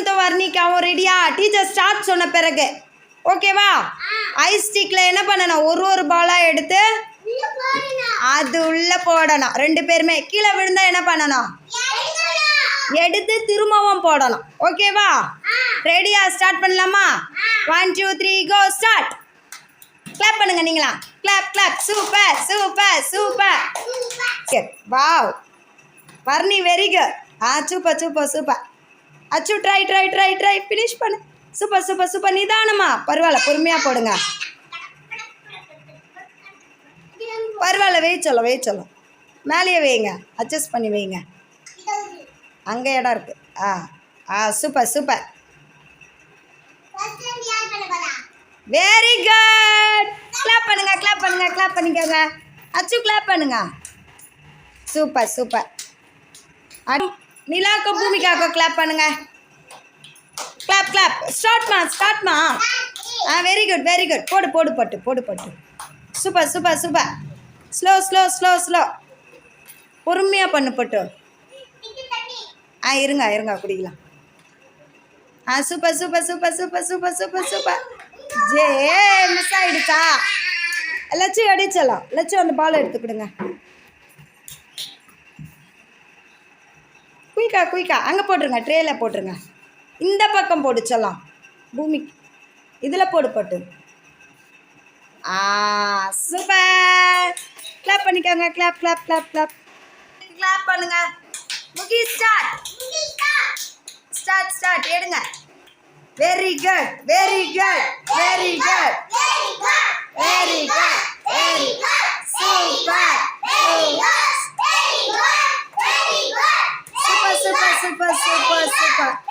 நிஷாந்த் வர்ணிக்காவும் ரெடியா teacher start சொன்ன பிறகு. ஓகேவா ஐஸ் ஸ்டிக்கில் என்ன பண்ணணும்? ஒரு ஒரு பாலாக எடுத்து அது உள்ளே போடணும். ரெண்டு பேருமே கீழே விழுந்தா என்ன பண்ணணும்? எடுத்து திரும்பவும் போடணும். ஓகேவா ரெடியா ஸ்டார்ட் பண்ணலாமா? One two three go start clap பண்ணுங்க நீங்களா clap clap super super super wow Varni very good ஆ சூப்பர் சூப்பர் சூப்பர் அச்சு try try try try finish பண்ணு. சூப்பர் சூப்பர் சூப்பர் நிதானமா. பரவாயில்ல பொறுமையாக போடுங்க. பரவாயில்ல வெய் சொல்லும் மேலேயே வைங்க. அட்ஜஸ்ட் பண்ணி வைங்க. அங்கே இடம் இருக்கு. ஆ ஆ super super very good clap பண்ணுங்க கிளாப் பண்ணுங்க கிளாப் பண்ணிக்கோங்க. அச்சு கிளாப் பண்ணுங்க. சூப்பர் சூப்பர் நிலாக்கும் பூமிக்காக்கும் கிளாப் பண்ணுங்க. கிளாப் கிளாப் ஸ்டார்ட்மா ஸ்டார்ட்மா ஆ வெரி குட் வெரி குட் போடு போடு பட்டு போடு பட்டு. Super super super slow slow slow slow பொறுமையாக பண்ணு பட்டு. ஆ இருங்க இருங்க குடிக்கலாம். ஆ super super super super super super super J miss ஆகிடுச்சா லட்சம் அடிச்சலாம் லட்சம் அந்த பால் எடுத்துக்கிடுங்க குயிக்கா குயிக்கா. அங்கே போட்டுருங்க ட்ரேயில் போட்டுருங்க. இந்த பக்கம் போடு சொல்லாம் பூமி. இதில் போடு போட்டு. ஆ சூப்பர். கிளாப் பண்ணிக்கோங்க clap clap clap clap clap பண்ணுங்க. முகி ஸ்டார்ட் ஸ்டார்ட் ஸ்டார்ட் எடுங்க. Very good very good very good Super, super, super!